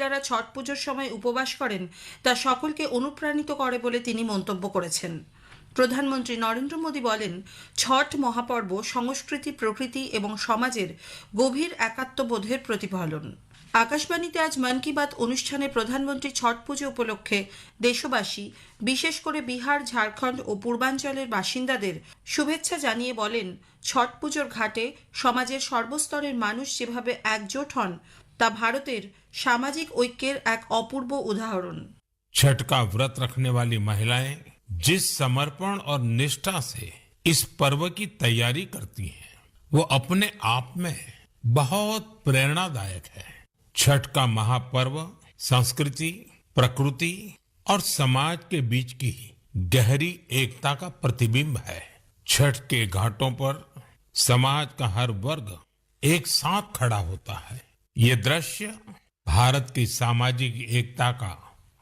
মহিলারা ছট পুজোর সময় উপবাস করেন, তা সকলকে অনুপ্রাণিত করে বলে তিনি মন্তব্য করেছেন। প্রধানমন্ত্রী নরেন্দ্র মোদী বলেন, ছট মহাপর্ব সংস্কৃতি, প্রকৃতি এবং সমাজের গভীর একাত্মবোধের প্রতিফলন। আকাশবাণীতে আজ মন কি বাত অনুষ্ঠানে প্রধানমন্ত্রী ছট পুজো উপলক্ষে দেশবাসী, বিশেষ করে বিহার, ঝাড়খণ্ড ও পূর্বাঞ্চলের বাসিন্দাদের শুভেচ্ছা জানিয়ে বলেন, ছট পুজোর ঘাটে সমাজের সর্বস্তরের মানুষ যেভাবে একজোট হন তা ভারতের সামাজিক ঐক্যের এক অপূর্ব উদাহরণ छठ का व्रत रखने वाली महिलाएं जिस समर्पण और निष्ठा से इस पर्व की तैयारी करती हैं वो अपने आप में बहुत प्रेरणादायक है छठ का महापर्व संस्कृति प्रकृति और समाज के बीच की गहरी एकता का प्रतिबिंब है छठ के घाटों पर समाज का हर वर्ग एक साथ खड़ा होता है ये दृश्य भारत की सामाजिक एकता का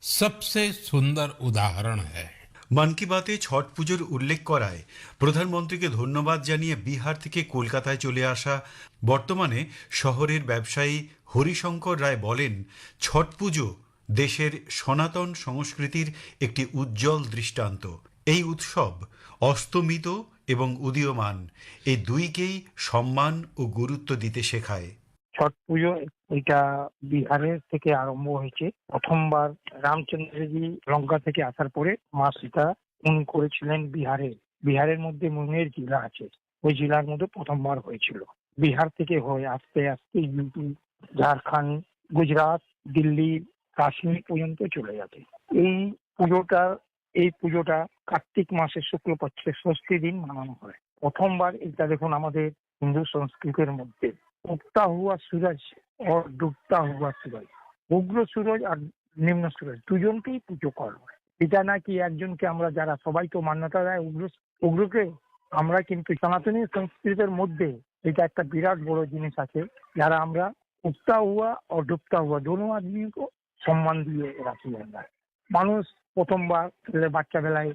सबसे सुंदर उदाहरण है মন কি বাতে ছট পুজোর উল্লেখ করায় প্রধানমন্ত্রীকে ধন্যবাদ জানিয়ে বিহার থেকে কলকাতায় চলে আসা বর্তমানে শহরের ব্যবসায়ী হরিশঙ্কর রায় বলেন ছট পুজো দেশের সনাতন সংস্কৃতির একটি উজ্জ্বল দৃষ্টান্ত এই উৎসব অস্তমিত এবং উদীয়মান এই দুইকেই সম্মান ও গুরুত্ব দিতে শেখায় ছট পুজো এটা বিহারের থেকে আরম্ভ হয়েছে। প্রথমবার রামচন্দ্রজি লঙ্কা থেকে আসার পরে মা সীতা উনি করেছিলেন বিহারে। বিহারের মধ্যে মুঙ্গের জেলা আছে। ওই জেলার মধ্যে প্রথমবার হয়েছিল। বিহার থেকে হয়ে আস্তে আস্তে ইউপি, ঝাড়খণ্ড, গুজরাট, দিল্লি, কাশ্মীর পর্যন্ত চলে যাবে। এই পুজোটা এই পুজোটা কার্তিক মাসের শুক্লপক্ষের ষষ্ঠী দিন মানানো হয়। প্রথমবার এটা দেখুন আমাদের হিন্দু সংস্কৃতির মধ্যে। উগতা হুয়া সুরজ और ডুবতা হুয়া সুরজ উগ্র সুরজ আর নিম্ন সুরজ দুজনকেই পুজো করা হয় এটা নাকি একজনকে আমরা যারা সবাই তো মান্যতা দেয় উগ্র উগ্রকে আমরা কিন্তু সনাতনী সংস্কৃতির মধ্যে এটা একটা বিরাট বড় জিনিস আছে যারা আমরা উগতা হুয়া और ডুবতা হুয়া দোনো আদমি को সম্মান দিয়ে রাখি আমরা মানুষ প্রথমবার ছেলে বাচ্চা বেলায়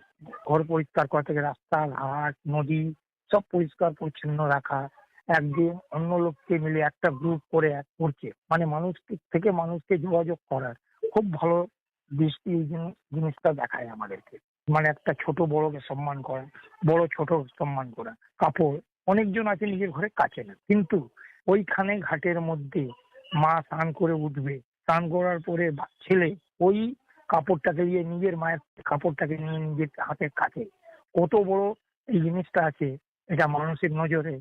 ঘর পরিষ্কার করা থেকে রাস্তা ঘাট নদী সব পরিষ্কার পরিচ্ছন্ন রাখা একদিন অন্য লোককে মিলে একটা গ্রুপ করে করছে। মানে মানুষ থেকে মানুষকে যোগাযোগ করার। খুব ভালো দৃষ্টি জিনিসটা দেখায় আমাদেরকে। মানে একটা ছোট বড়কে সম্মান করা, বড় ছোট সম্মান করা। কাপড়, অনেকজন আছে নিজের ঘরে কাছে না। কিন্তু ওইখানে ঘাটের মধ্যে মা স্নান করে উঠবে। স্নান করার পরে ছেলে ওই কাপড়টাকে দিয়ে নিজের মায়ের কাপড়টাকে নিয়ে নিজের হাতের কাছে কত বড় এই জিনিসটা আছে, এটা মানুষের নজরে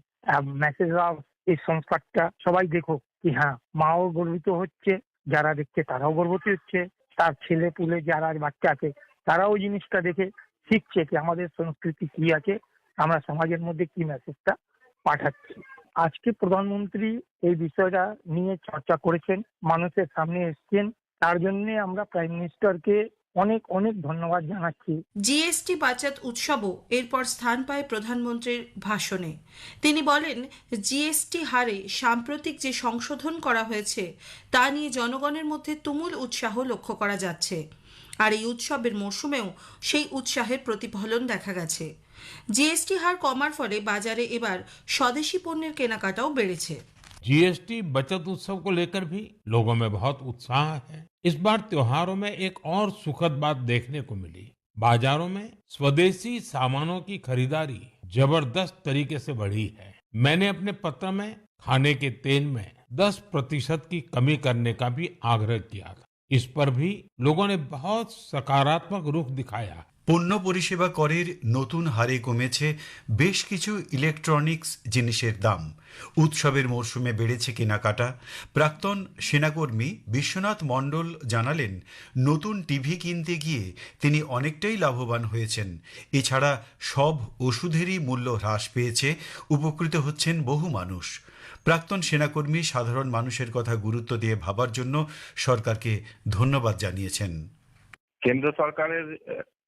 মেসেজ অফ এই সংস্কারটা সবাই দেখো কি হ্যাঁ মাও গর্বিত হচ্ছে, যারা দেখছে তারাও গর্বিত হচ্ছে, তার ছেলে পুলে যারা বাচ্চা আছে, তারাও জিনিসটা দেখে শিখছে কি আমাদের সংস্কৃতি কি আছে, আমরা সমাজের মধ্যে কি মেসেজটা পাঠাচ্ছি। আজকে প্রধানমন্ত্রী এই বিষয়টা নিয়ে চর্চা করেছেন, মানুষের সামনে এসছেন, তার জন্য আমরা প্রাইম মিনিস্টারকে অনেক অনেক ধন্যবাদ জানাচ্ছি। জিএসটি বাচাত উৎসবও এরপর স্থান পায় প্রধানমন্ত্রীর ভাষণে। তিনি বলেন, জিএসটি হারে সাম্প্রতিক যে সংশোধন করা হয়েছে, তা নিয়ে জনগণের মধ্যে তুমুল উৎসাহ লক্ষ্য করা যাচ্ছে। আর এই উৎসবের মরশুমেও সেই উৎসাহের প্রতিফলন দেখা গেছে। জিএসটি হার কমার ফলে বাজারে এবার স্বদেশি পণ্যের কেনাকাটাও বেড়েছে। जीएसटी बचत उत्सव को लेकर भी लोगों में बहुत उत्साह है। इस बार त्योहारों में एक और सुखद बात देखने को मिली। बाजारों में स्वदेशी सामानों की खरीदारी ज़बरदस्त तरीके से बढ़ी है। मैंने अपने पत्र में खाने के तेल में 10 प्रतिशत की कमी करने का भी आग्रह किया था। इस पर भी लोगों ने बहुत सकारात्मक रुख दिखाया। পণ্য পরিষেবা করের নতুন হারে কমেছে বেশ কিছু ইলেকট্রনিক্স জিনিসের দাম। উৎসবের মরশুমে বেড়েছে কেনাকাটা। প্রাক্তন সেনাকর্মী বিশ্বনাথ মণ্ডল জানালেন, নতুন টিভি কিনতে গিয়ে তিনি অনেকটাই লাভবান হয়েছেন। এছাড়া সব ওষুধেরই মূল্য হ্রাস পেয়েছে, উপকৃত হচ্ছেন বহু মানুষ। প্রাক্তন সেনাকর্মী সাধারণ মানুষের কথা গুরুত্ব দিয়ে ভাবার জন্য সরকারকে ধন্যবাদ জানিয়েছেন। কেন্দ্র সরকারের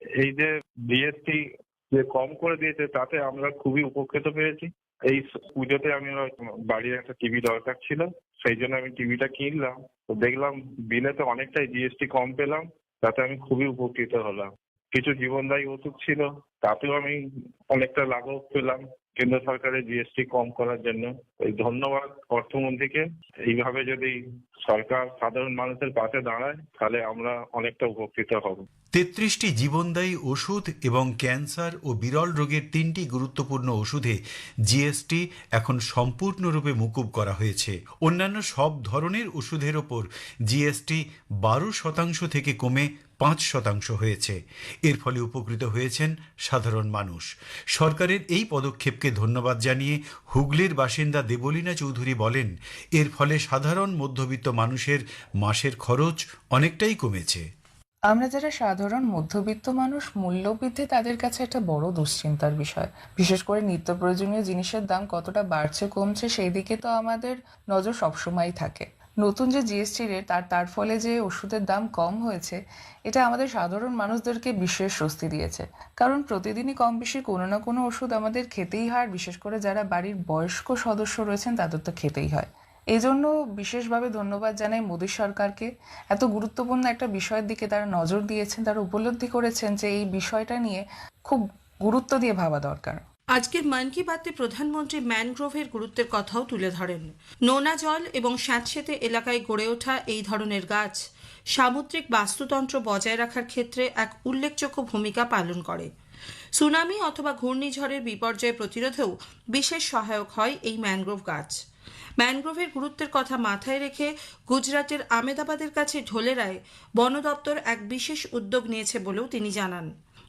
এই যে জিএসটি যে কম করে দিয়েছে, তাতে আমরা খুবই উপকৃত পেয়েছি। এই পুজোতে আমি বাড়ির একটা টিভি দরকার ছিল, সেই জন্য আমি টিভিটা কিনলাম। তো দেখলাম বিলে তো অনেকটাই জিএসটি কম পেলাম, তাতে আমি খুবই উপকৃত হলাম। কিছু জীবনদায়ী ওষুধ ছিল, তাতেও আমি অনেকটা লাঘব পেলাম কেন্দ্র সরকারের জিএসটি কম করার জন্য। ওই ধন্যবাদ অর্থমন্ত্রীকে। এইভাবে যদি সরকার সাধারণ মানুষের পাশে দাঁড়ায়, তাহলে আমরা অনেকটা উপকৃত হব। তেত্রিশটি জীবনদায়ী ওষুধ এবং ক্যান্সার ও বিরল রোগের তিনটি গুরুত্বপূর্ণ ওষুধে জিএসটি এখন সম্পূর্ণরূপে মুকুব করা হয়েছে। অন্যান্য সব ধরনের ওষুধের ওপর জিএসটি বারো শতাংশ থেকে কমে পাঁচ শতাংশ হয়েছে। এর ফলে উপকৃত হয়েছেন সাধারণ মানুষ। সরকারের এই পদক্ষেপকে ধন্যবাদ জানিয়ে হুগলির বাসিন্দা দেবলীনা চৌধুরী বলেন, এর ফলে সাধারণ মধ্যবিত্ত মানুষের মাসের খরচ অনেকটাই কমেছে। আমরা যারা সাধারণ মধ্যবিত্ত মানুষ, মূল্যবৃদ্ধি তাদের কাছে একটা বড় দুশ্চিন্তার বিষয়। বিশেষ করে নিত্য প্রয়োজনীয় জিনিসের দাম কতটা বাড়ছে, কমছে, সেই দিকে তো আমাদের নজর সবসময়ই থাকে। নতুন যে জিএসটি রেট তার তার ফলে যে ওষুধের দাম কম হয়েছে, এটা আমাদের সাধারণ মানুষদেরকে বিশেষ স্বস্তি দিয়েছে। কারণ প্রতিদিনই কম বেশি কোনো না কোনো ওষুধ আমাদের খেতেই হয়, আর বিশেষ করে যারা বাড়ির বয়স্ক সদস্য রয়েছেন, তাদের তো খেতেই হয়। এই জন্য বিশেষভাবে ধন্যবাদ জানাই মোদী সরকারকে। এত গুরুত্বপূর্ণ একটা বিষয়ের দিকে তারা নজর দিয়েছেন, তারা উপলব্ধি করেছেন যে এই বিষয়টা নিয়ে খুব গুরুত্ব দিয়ে ভাবা দরকার। আজকের মন কি বাতে প্রধানমন্ত্রী ম্যানগ্রোভের গুরুত্বের কথাও তুলে ধরেন। নোনা জল এবং স্যাঁতসেতে এলাকায় গড়ে ওঠা এই ধরনের গাছ সামুদ্রিক বাস্তুতন্ত্র বজায় রাখার ক্ষেত্রে এক উল্লেখযোগ্য ভূমিকা পালন করে। সুনামি অথবা ঘূর্ণিঝড়ের বিপর্যয় প্রতিরোধেও বিশেষ সহায়ক হয় এই ম্যানগ্রোভ গাছ। ম্যানগ্রোভের গুরুত্বের কথা মাথায় রেখে গুজরাটের আমেদাবাদের কাছে ঢোলেরায় বন দপ্তর এক বিশেষ উদ্যোগ নিয়েছে বলেও তিনি জানান।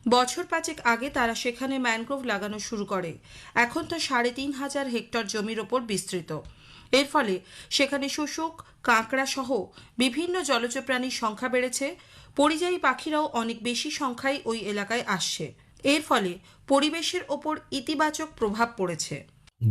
বছর পাঁচেক আগে তারা সেখানে ম্যানগ্রোভ লাগানো শুরু করে। এখন তা সাড়ে তিন হাজার হেক্টর জমির ওপর বিস্তৃত। এর ফলে সেখানে শোষক, কাঁকড়া সহ বিভিন্ন জলজ প্রাণীর সংখ্যা বেড়েছে। পরিযায়ী পাখিরাও অনেক বেশি সংখ্যায় ওই এলাকায় আসছে। এর ফলে পরিবেশের ওপর ইতিবাচক প্রভাব পড়েছে।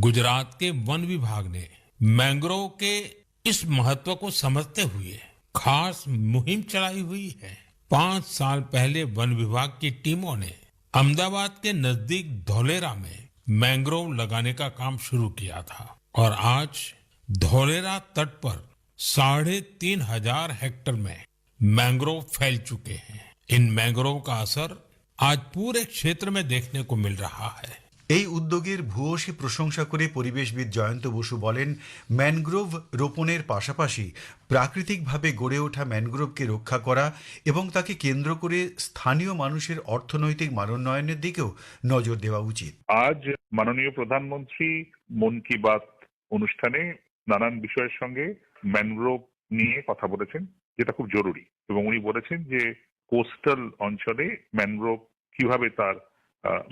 গুজরাট বন বিভাগ নে मैंग्रोव के इस महत्व को समझते हुए खास मुहिम चलाई हुई है। पाँच साल पहले वन विभाग की टीमों ने अहमदाबाद के नज़दीक धोलेरा में मैंग्रोव लगाने का काम शुरू किया था और आज धोलेरा तट पर साढ़े तीन हज़ार हेक्टर में मैंग्रोव फैल चुके हैं। इन मैंग्रोव का असर आज पूरे क्षेत्र में देखने को मिल रहा है। এই উদ্যোগের ভূয়সী প্রশংসা করে পরিবেশবিদ জয়ন্ত বসু বলেন, ম্যানগ্রোভ রোপণের পাশাপাশি প্রাকৃতিকভাবে গড়ে ওঠা ম্যানগ্রোভকে রক্ষা করা এবং তাকে কেন্দ্র করে স্থানীয় মানুষের অর্থনৈতিক মানোন্নয়নের দিকেও নজর দেওয়া উচিত। আজ মাননীয় প্রধানমন্ত্রী মন কি বাত অনুষ্ঠানে নানান বিষয়ের সঙ্গে ম্যানগ্রোভ নিয়ে কথা বলেছেন, যেটা খুব জরুরি। এবং উনি বলেছেন যে, কোস্টাল অঞ্চলে ম্যানগ্রোভ কীভাবে তার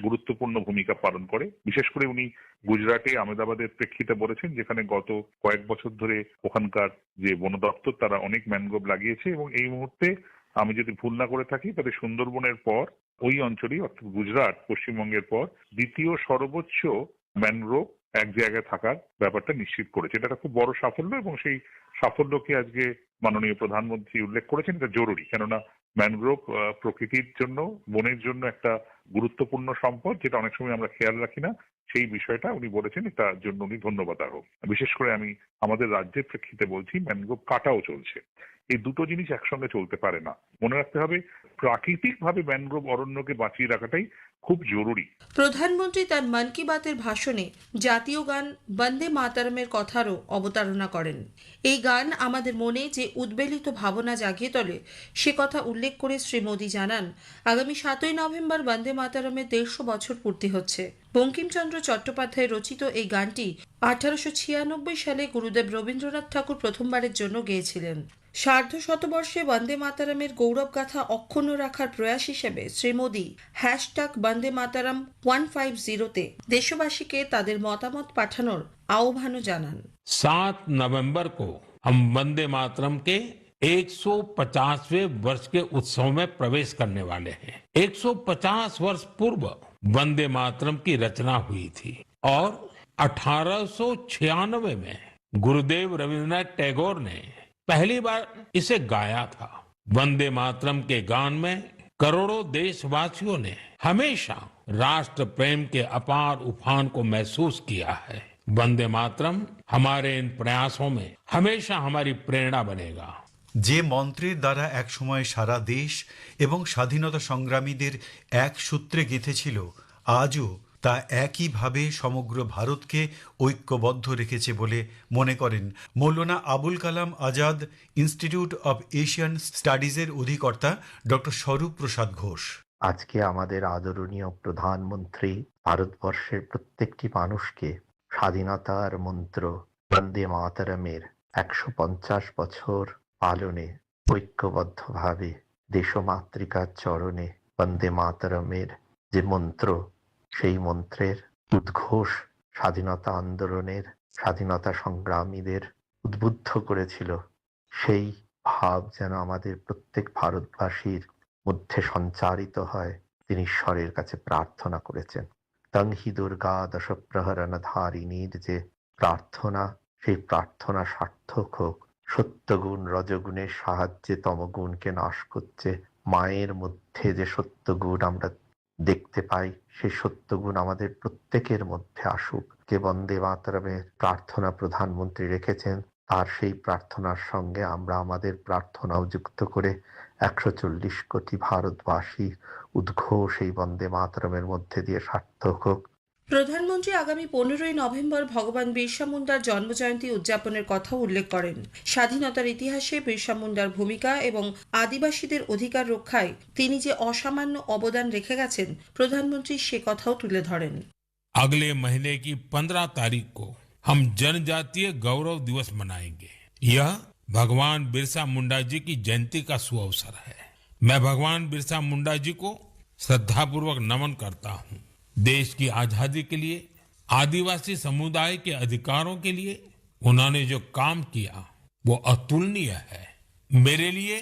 গুরুত্বপূর্ণ ভূমিকা পালন করে। বিশেষ করে উনি গুজরাটে, আহমেদাবাদের প্রেক্ষিতে বলেছেন, যেখানে গত কয়েক বছর ধরে ওখানকার যে বন দপ্তর তারা অনেক ম্যানগ্রোভ লাগিয়েছে এবং এই মুহূর্তে আমি যদি ভুল না করে থাকি, তাহলে সুন্দরবনের পর ওই অঞ্চলেই, অর্থাৎ গুজরাট, পশ্চিমবঙ্গের পর দ্বিতীয় সর্বোচ্চ ম্যানগ্রোভ এক জায়গায় থাকার ব্যাপারটা নিশ্চিত করেছে। এটা খুব বড় সাফল্য এবং সেই সাফল্যকে আজকে মাননীয় প্রধানমন্ত্রী উল্লেখ করেছেন, এটা জরুরি। কেননা ম্যানগ্রোভ প্রকৃতির জন্য, বনের জন্য একটা গুরুত্বপূর্ণ সম্পদ, যেটা অনেক সময় আমরা খেয়াল রাখি না। সেই বিষয়টা উনি বলেছেন এটার জন্য উনি ধন্যবাদ আরও। বিশেষ করে আমি আমাদের রাজ্যের প্রেক্ষিতে বলছি ম্যানগ্রোভ কাটাও চলছে। এই দুটো জিনিস একসঙ্গে চলতে পারে না। মনে রাখতে হবে, প্রাকৃতিকভাবে ম্যানগ্রোভ অরণ্যকে বাঁচিয়ে রাখাটাই খুব জরুরি। প্রধানমন্ত্রী তার মন কি বাতের ভাষণে জাতীয় গান বন্দে মাতারমের কথারও অবতারণা করেন। এই গান আমাদের মনে যে উদ্বেলিত ভাবনা জাগিয়ে তোলে, সে কথা উল্লেখ করে শ্রী মোদী জানান, আগামী সাতই নভেম্বর বন্দে মাতারমের দেড়শো বছর পূর্তি হচ্ছে। বঙ্কিমচন্দ্র চট্টোপাধ্যায় রচিত এই গানটি আঠারোশো ছিয়ানব্বই সালে গুরুদেব রবীন্দ্রনাথ ঠাকুর প্রথমবারের জন্য গেয়েছিলেন। সার্ধ শতবর্ষে বন্দে মাতারামের গৌরব গাথা অক্ষুণ্ণ রাখার প্রয়াস হিসেবে Shri Modi hashtag Vande Mataram one five জিরোতে দেশবাসীকে তাদের মতামত পাঠানোর আহ্বানও জানান सात नवंबर को हम वंदे मातरम के 150वें वर्ष के उत्सव में प्रवेश करने वाले हैं 150 वर्ष पूर्व वंदे मातरम की रचना हुई थी और 1896 में गुरुदेव रविन्द्रनाथ टैगोर ने पहली बार इसे गाया था वंदे मातरम के गान में करोड़ों देशवासियों ने हमेशा राष्ट्र प्रेम के अपार उफान को महसूस किया है वंदे मातरम हमारे इन प्रयासों में हमेशा हमारी प्रेरणा बनेगा যে মন্ত্রের দ্বারা একসময় সারা দেশ এবং স্বাধীনতা সংগ্রামীদের এক সূত্রে গেঁথেছিল আজও তা একইভাবে সমগ্র ভারতকে ঐক্যবদ্ধ রেখেছে বলে মনে করেন Maulana Abul Kalam Azad, institute of Asian স্টাডিজের অধিকর্তা ডক্টর স্বরূপ প্রসাদ ঘোষ। আজকে আমাদের আদরণীয় প্রধানমন্ত্রী ভারতবর্ষের প্রত্যেকটি মানুষকে স্বাধীনতার মন্ত্র বন্দে মাতরমের একশো পঞ্চাশ বছর পালনে ঐক্যবদ্ধভাবে দেশমাতৃকার চরণে বন্দে মাতরমের যে মন্ত্র সেই মন্ত্রের উদ্ঘোষ স্বাধীনতা আন্দোলনের স্বাধীনতা সংগ্রামীদের উদ্বুদ্ধ করেছিল। সেই ভাব যেন আমাদের প্রত্যেক ভারতবাসীর মধ্যে সঞ্চারিত হয়। তিনি ঈশ্বরের কাছে প্রার্থনা করেছেন। তং হি দুর্গা দশপ্রহরণ ধারিণীর যে প্রার্থনা, সেই প্রার্থনা সার্থক হোক। সত্যগুণ রজগুণের সাহায্যে তমগুণকে নাশ করছে। মায়ের মধ্যে যে সত্যগুণ আমরা দেখতে পাই সেই সত্যগুণ আমাদের প্রত্যেকের মধ্যে আসুক। কে বন্দে মাতরমের প্রার্থনা প্রধানমন্ত্রী রেখেছেন আর সেই প্রার্থনার সঙ্গে আমরা আমাদের প্রার্থনাও যুক্ত করে একশো চল্লিশ কোটি ভারতবাসী উদ্ঘোষ এই বন্দে মাতরমের মধ্যে দিয়ে সার্থক হোক। প্রধানমন্ত্রী আগামী পনেরোই নভেম্বর ভগবান বিরসা মুন্ডার জন্মজয়ন্তী উদযাপনের কথা উল্লেখ করেন স্বাধীনতার ইতিহাসে বিরসা মুন্ডার ভূমিকা এবং আদিবাসীদের অধিকার রক্ষায় তিনি যে অসামান্য অবদান রেখে গেছেন প্রধানমন্ত্রী সে কথাও তুলে ধরেন अगले महीने की पंद्रह तारीख को हम जनजातीय गौरव दिवस मनाएंगे यह भगवान बिरसा मुंडा जी की जयंती का सुअवसर है मैं भगवान बिरसा मुंडा जी को श्रद्धापूर्वक नमन करता हूँ देश की आजादी के लिए आदिवासी समुदाय के अधिकारों के लिए उन्होंने जो काम किया वो अतुलनीय है मेरे लिए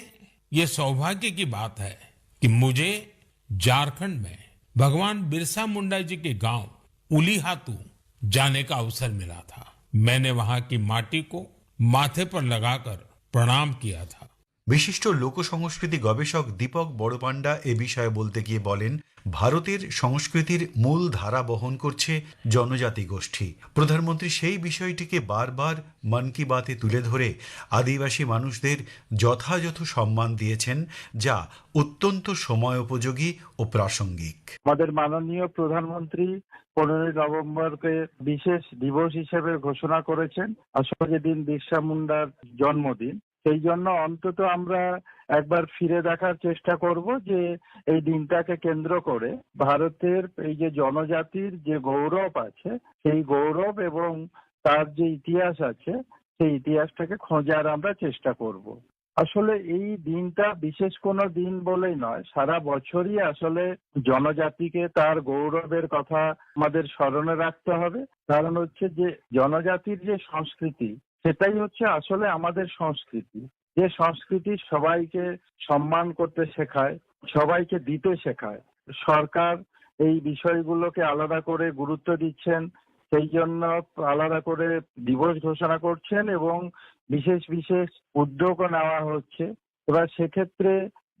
ये सौभाग्य की बात है कि मुझे झारखंड में भगवान बिरसा मुंडा जी के गांव उलीहातू जाने का अवसर मिला था मैंने वहां की माटी को माथे पर लगाकर प्रणाम किया था বিশিষ্ট লোক সংস্কৃতি গবেষক দীপক বড়পান্ডা এ বিষয়ে বলতে গিয়ে বলেন ভারতের সংস্কৃতির মূল ধারা বহন করছে জনজাতি গোষ্ঠী। প্রধানমন্ত্রী সেই বিষয়টিকে বারবার মন কি বাতে তুলে ধরে আদিবাসী মানুষদের যথাযথ সম্মান দিয়েছেন, যা অত্যন্ত সময় উপযোগী ও প্রাসঙ্গিক। আমাদের মাননীয় প্রধানমন্ত্রী পনেরোই নভেম্বরকে বিশেষ দিবস হিসেবে ঘোষণা করেছেন। আসলে যেদিন বিরসা মুন্ডার জন্মদিন সেই জন্য অন্তত আমরা একবার ফিরে দেখার চেষ্টা করব যে এই দিনটাকে কেন্দ্র করে ভারতের এই যে জনজাতির যে গৌরব আছে, সেই গৌরব এবং তার যে ইতিহাস আছে, সেই ইতিহাসটাকে খোঁজার আমরা চেষ্টা করব। আসলে এই দিনটা বিশেষ কোনো দিন বলেই নয়, সারা বছরই আসলে জনজাতিকে তার গৌরবের কথা আমাদের স্মরণে রাখতে হবে। কারণ হচ্ছে যে জনজাতির যে সংস্কৃতি সেটাই হচ্ছে আসলে আমাদের সংস্কৃতি। যে সংস্কৃতি সবাইকে সম্মান করতে শেখায়, সবাইকে দিতে শেখায়। সরকার এই বিষয়গুলোকে আলাদা করে গুরুত্ব দিচ্ছেন, সেই জন্য আলাদা করে দিবস ঘোষণা করছেন এবং বিশেষ বিশেষ উদ্যোগও নেওয়া হচ্ছে। এবার সেক্ষেত্রে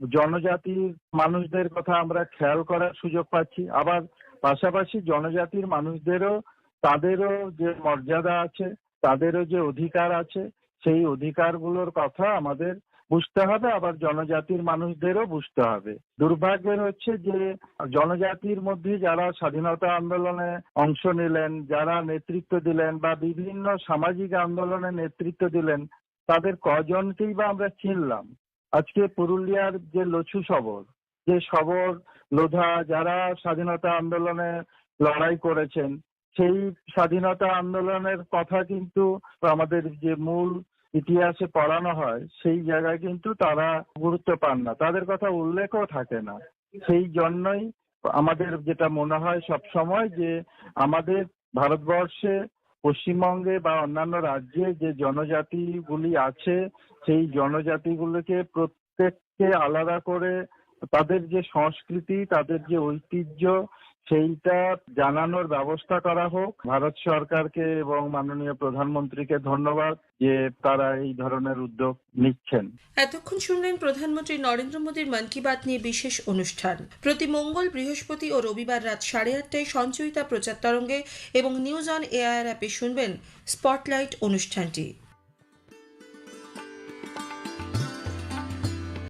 জনজাতির মানুষদের কথা আমরা খেয়াল করার সুযোগ পাচ্ছি। আবার পাশাপাশি জনজাতির মানুষদেরও, তাদেরও যে মর্যাদা আছে তাদেরও যে অধিকার আছে, সেই অধিকারগুলোর কথা আমাদের বুঝতে হবে। আবার জনজাতির মানুষদেরও বুঝতে হবে। দুর্ভাগ্যের হচ্ছে যে, জনজাতির মধ্যে যারা স্বাধীনতা আন্দোলনে অংশ নিলেন, যারা নেতৃত্ব দিলেন বা বিভিন্ন সামাজিক আন্দোলনে নেতৃত্ব দিলেন, তাদের কজনকেই বা আমরা চিনলাম। আজকে পুরুলিয়ার যে লছু সবর যে সবর লোধা, যারা স্বাধীনতা আন্দোলনে লড়াই করেছেন সেই স্বাধীনতা আন্দোলনের কথা কিন্তু আমাদের যে মূল ইতিহাসে পড়ানো হয়, সেই জায়গায় কিন্তু তারা গুরুত্ব পান না। তাদের কথা উল্লেখও থাকে না। সেই জন্যই আমাদের যেটা মনে হয় সব সময় যে আমাদের ভারতবর্ষে পশ্চিমবঙ্গে বা অন্যান্য রাজ্যে যে জনজাতিগুলি আছে, সেই জনজাতিগুলোকে প্রত্যেককে আলাদা করে তাদের যে সংস্কৃতি, তাদের যে ঐতিহ্য সেইটা জানানোর ব্যবস্থা করা হোক। ভারত সরকারকে এবং মাননীয় প্রধানমন্ত্রীকে ধন্যবাদ যে তারা এই ধরনের উদ্যোগ নিচ্ছেন। এতক্ষণ শুনলেন প্রধানমন্ত্রী নরেন্দ্র মোদীর মন কি বাত নিয়ে বিশেষ অনুষ্ঠান। প্রতি মঙ্গল, বৃহস্পতি ও রবিবার রাত সাড়ে আটটায় সঞ্চয়িতা প্রচার তরঙ্গে এবং নিউজ অন এআইআর অ্যাপে শুনবেন স্পটলাইট অনুষ্ঠানটি।